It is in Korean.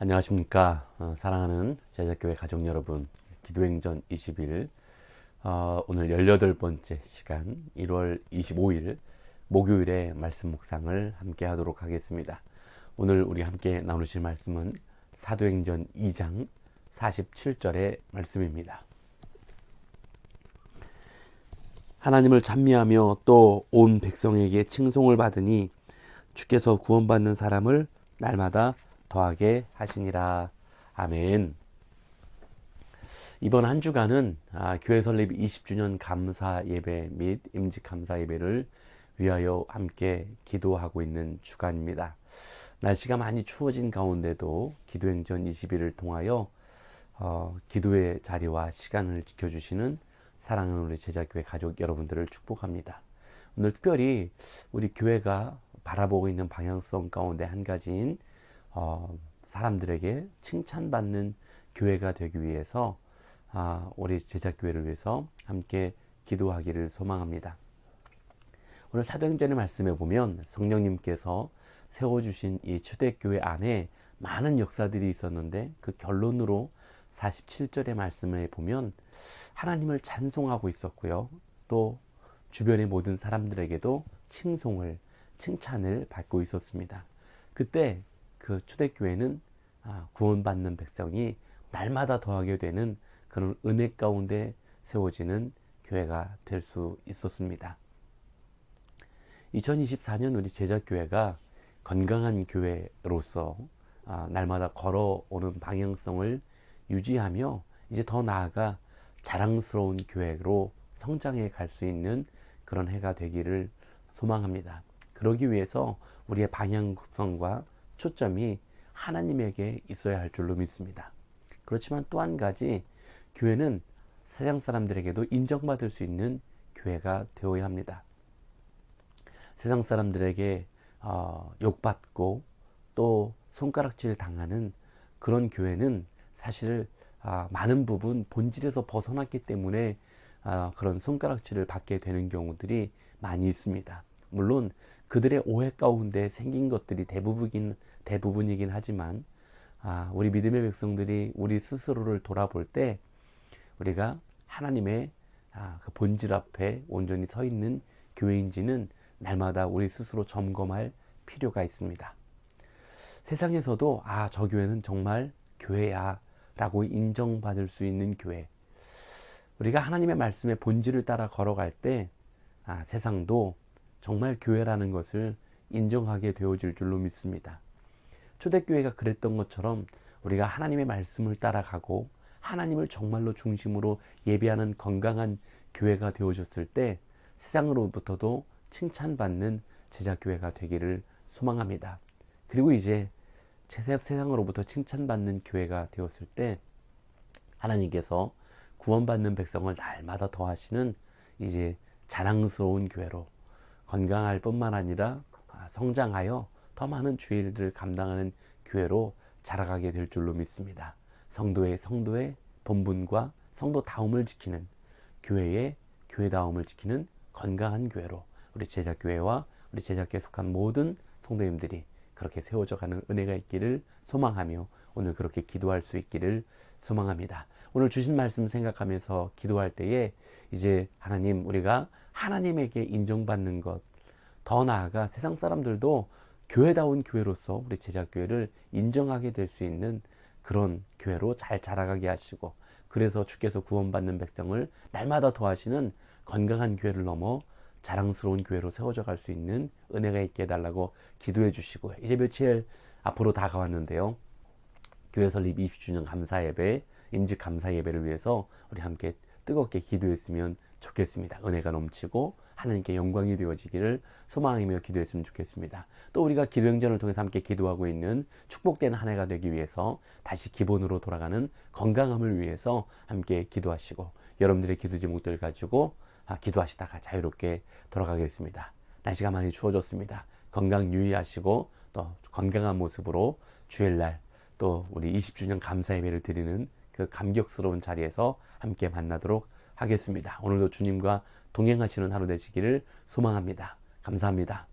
안녕하십니까. 어, 사랑하는 제작교회 가족 여러분. 기도행전 20일, 어, 오늘 18번째 시간, 1월 25일, 목요일에 말씀 묵상을 함께 하도록 하겠습니다. 오늘 우리 함께 나누실 말씀은 사도행전 2장 47절의 말씀입니다. 하나님을 찬미하며 또 온 백성에게 칭송을 받으니 주께서 구원받는 사람을 날마다 더하게 하시니라. 아멘. 이번 한 주간은 아, 교회 설립 20주년 감사 예배 및 임직 감사 예배를 위하여 함께 기도하고 있는 주간입니다. 날씨가 많이 추워진 가운데도 기도행전 20일을 통하여 어, 기도의 자리와 시간을 지켜주시는 사랑하는 우리 제자교회 가족 여러분들을 축복합니다. 오늘 특별히 우리 교회가 바라보고 있는 방향성 가운데 한 가지인 어, 사람들에게 칭찬받는 교회가 되기 위해서 아, 우리 제자교회를 위해서 함께 기도하기를 소망합니다. 오늘 사도행전의 말씀에 보면 성령님께서 세워주신 이 초대교회 안에 많은 역사들이 있었는데 그 결론으로 47절의 말씀에 보면 하나님을 찬송하고 있었고요. 또 주변의 모든 사람들에게도 칭송을, 칭찬을 받고 있었습니다. 그때 그 초대교회는 아, 구원받는 백성이 날마다 더하게 되는 그런 은혜 가운데 세워지는 교회가 될 수 있었습니다. 2024년 우리 제자교회가 건강한 교회로서 아, 날마다 걸어오는 방향성을 유지하며 이제 더 나아가 자랑스러운 교회로 성장해 갈 수 있는 그런 해가 되기를 소망합니다. 그러기 위해서 우리의 방향성과 초점이 하나님에게 있어야 할 줄로 믿습니다. 그렇지만 또 한 가지 교회는 세상 사람들에게도 인정받을 수 있는 교회가 되어야 합니다. 세상 사람들에게 어, 욕받고 또 손가락질 당하는 그런 교회는 사실 아, 많은 부분 본질에서 벗어났기 때문에 아, 그런 손가락질을 받게 되는 경우들이 많이 있습니다. 물론 그들의 오해 가운데 생긴 것들이 대부분이긴, 대부분이긴 하지만 아, 우리 믿음의 백성들이 우리 스스로를 돌아볼 때 우리가 하나님의 아, 그 본질 앞에 온전히 서 있는 교회인지는 날마다 우리 스스로 점검할 필요가 있습니다. 세상에서도 아, 저 교회는 정말 교회야 라고 인정받을 수 있는 교회. 우리가 하나님의 말씀의 본질을 따라 걸어갈 때 아, 세상도 정말 교회라는 것을 인정하게 되어질 줄로 믿습니다. 초대교회가 그랬던 것처럼 우리가 하나님의 말씀을 따라가고 하나님을 정말로 중심으로 예배하는 건강한 교회가 되어졌을 때 세상으로부터도 칭찬받는 제자교회가 되기를 소망합니다. 그리고 이제 세상으로부터 칭찬받는 교회가 되었을 때 하나님께서 구원받는 백성을 날마다 더하시는 이제 자랑스러운 교회로 건강할 뿐만 아니라 성장하여 더 많은 주일들을 감당하는 교회로 자라가게 될 줄로 믿습니다. 성도의 성도의 본분과 성도다움을 지키는 교회의 교회다움을 지키는 건강한 교회로 우리 제자교회와 우리 제자교회에 속한 모든 성도님들이 그렇게 세워져 가는 은혜가 있기를 소망하며 오늘 그렇게 기도할 수 있기를 소망합니다. 오늘 주신 말씀 생각하면서 기도할 때에 이제 하나님 우리가 하나님에게 인정받는 것 더 나아가 세상 사람들도 교회다운 교회로서 우리 제자교회를 인정하게 될 수 있는 그런 교회로 잘 자라가게 하시고 그래서 주께서 구원받는 백성을 날마다 더하시는 건강한 교회를 넘어 자랑스러운 교회로 세워져 갈 수 있는 은혜가 있게 해달라고 기도해 주시고 이제 며칠 앞으로 다가왔는데요. 교회 설립 20주년 감사 예배, 임직 감사 예배를 위해서 우리 함께 뜨겁게 기도했으면 좋겠습니다. 은혜가 넘치고 하나님께 영광이 되어지기를 소망하며 기도했으면 좋겠습니다. 또 우리가 기도행전을 통해서 함께 기도하고 있는 축복된 한 해가 되기 위해서 다시 기본으로 돌아가는 건강함을 위해서 함께 기도하시고 여러분들의 기도 제목들 가지고 아, 기도하시다가 자유롭게 돌아가겠습니다. 날씨가 많이 추워졌습니다. 건강 유의하시고 또 건강한 모습으로 주일날 또 우리 20주년 감사 예배를 드리는 그 감격스러운 자리에서 함께 만나도록 하겠습니다. 오늘도 주님과 동행하시는 하루 되시기를 소망합니다. 감사합니다.